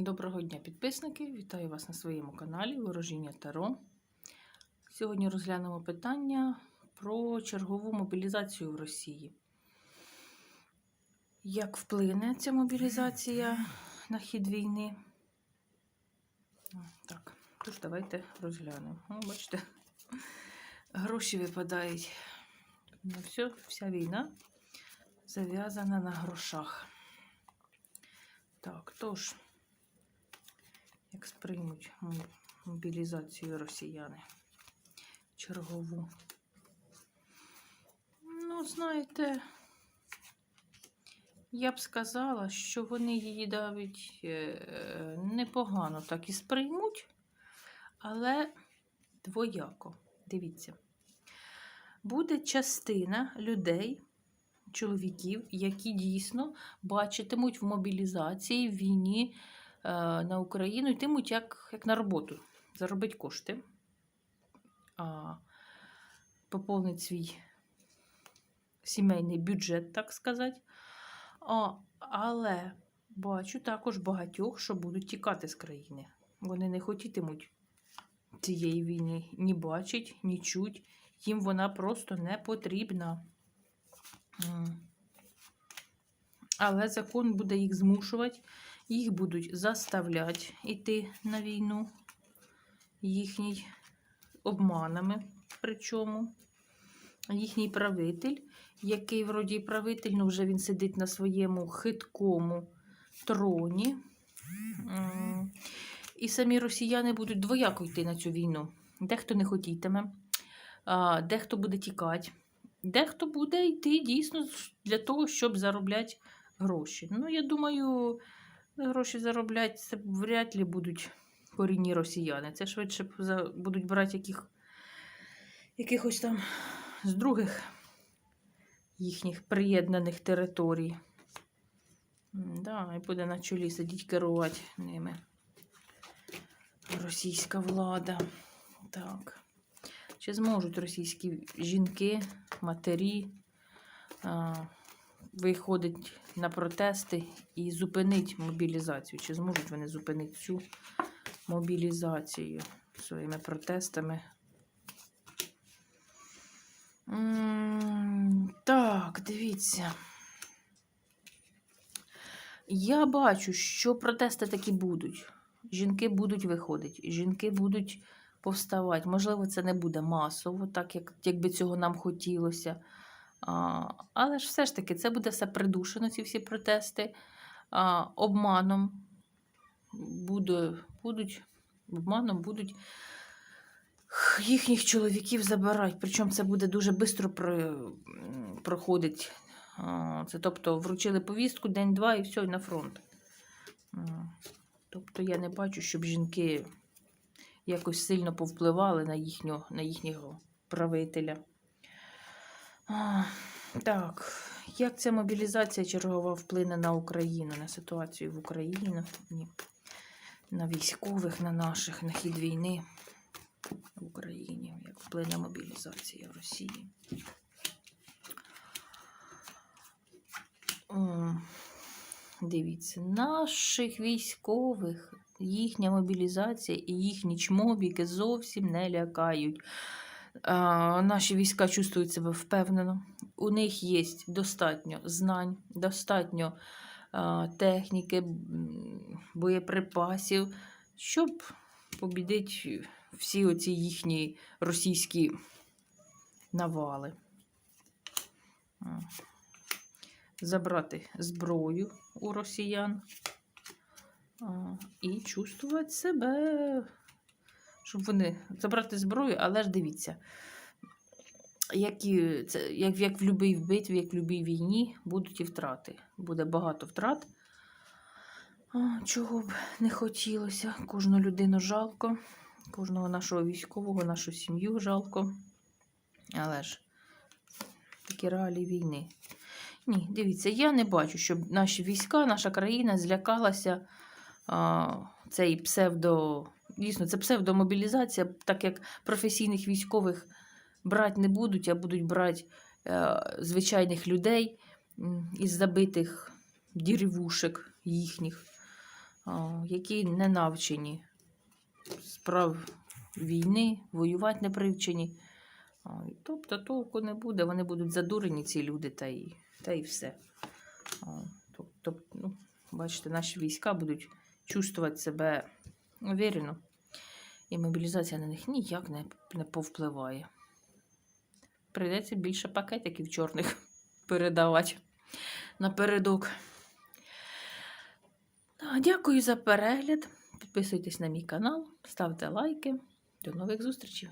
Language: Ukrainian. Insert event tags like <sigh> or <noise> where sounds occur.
Доброго дня, підписники! Вітаю вас на своєму каналі Ворожіння Таро. Сьогодні розглянемо питання про чергову мобілізацію в Росії. Як вплине ця мобілізація на хід війни? Так, тож давайте розглянемо. О, бачите, гроші випадають. Ну, все, вся війна зав'язана на грошах. Так, тож як сприймуть мобілізацію росіяни чергову. Ну, знаєте, я б сказала, що вони її навіть е, непогано так і сприймуть, але двояко. Дивіться, буде частина людей, чоловіків, які дійсно бачитимуть в мобілізації, в війні на Україну, йтимуть як, як на роботу, заробить кошти, а, поповнить свій сімейний бюджет, так сказати. Але бачу також багатьох, що будуть тікати з країни. Вони не хотітимуть цієї війни ні бачить, ні чуть. Їм вона просто не потрібна. Але закон буде їх змушувати, їх будуть заставляти йти на війну, їхній обманами. Причому їхній правитель, який вроді правитель, ну вже він сидить на своєму хиткому троні. І самі росіяни будуть двояко йти на цю війну. Дехто не хотітиме, дехто буде тікати, дехто буде йти дійсно для того, щоб заробляти гроші. Ну, я думаю, гроші заробляти це вряд ли будуть корінні росіяни. Це швидше будуть брати яких, якихось там з других їхніх приєднаних територій. Да, і буде на чолі сидіть керувати ними. Російська влада. Так. Чи зможуть російські жінки, матері виходить на протести і зупинить мобілізацію? Чи зможуть вони зупинити цю мобілізацію своїми протестами? Так, дивіться. Я бачу, що протести такі будуть. Жінки будуть виходити, жінки будуть повставати. Можливо, це не буде масово, так як, якби цього нам хотілося. Але ж все ж таки, це буде все придушено, ці всі протести. Обманом буде, будуть, обманом будуть їхніх чоловіків забирати. Причому це буде дуже швидко проходить. Це тобто вручили повістку день-два і все, і на фронт. Тобто я не бачу, щоб жінки якось сильно повпливали на, їхнього, на їхнього правителя. Так, як ця мобілізація чергова вплине на Україну, на ситуацію в Україні, на, військових, на наших, на хід війни в Україні, як вплине мобілізація в Росії? Дивіться, наших військових їхня мобілізація і їхні чмобіки зовсім не лякають. А, наші війська чувствують себе впевнено. У них є достатньо знань, достатньо техніки, боєприпасів, щоб побідити всі оці їхні російські навали. Забрати зброю у росіян і чувствувати себе, щоб вони забрати зброю, але ж дивіться, як, і, це, як, як в будь-якій битві, як в будь-якій війні, будуть і втрати. Буде багато втрат. А, чого б не хотілося. Кожну людину жалко, кожного нашого військового, нашу сім'ю жалко. Але ж такі реалії війни. Ні, дивіться, я не бачу, щоб наші війська, наша країна злякалася цей псевдо. Дійсно, це псевдомобілізація, так як професійних військових брати не будуть, а будуть брати е, звичайних людей із забитих дірівушек їхніх. які не навчені справ війни, воювати не привчені. Тобто толку не буде, вони будуть задурені, ці люди, та і, та і все. Тобто, ну, бачите, наші війська будуть чувствувати себе уверено, і мобілізація на них ніяк не, не повпливає. Прийдеться більше пакетиків чорних <laughs> передавати напередок. Дякую за перегляд. Підписуйтесь на мій канал, ставте лайки. До нових зустрічей!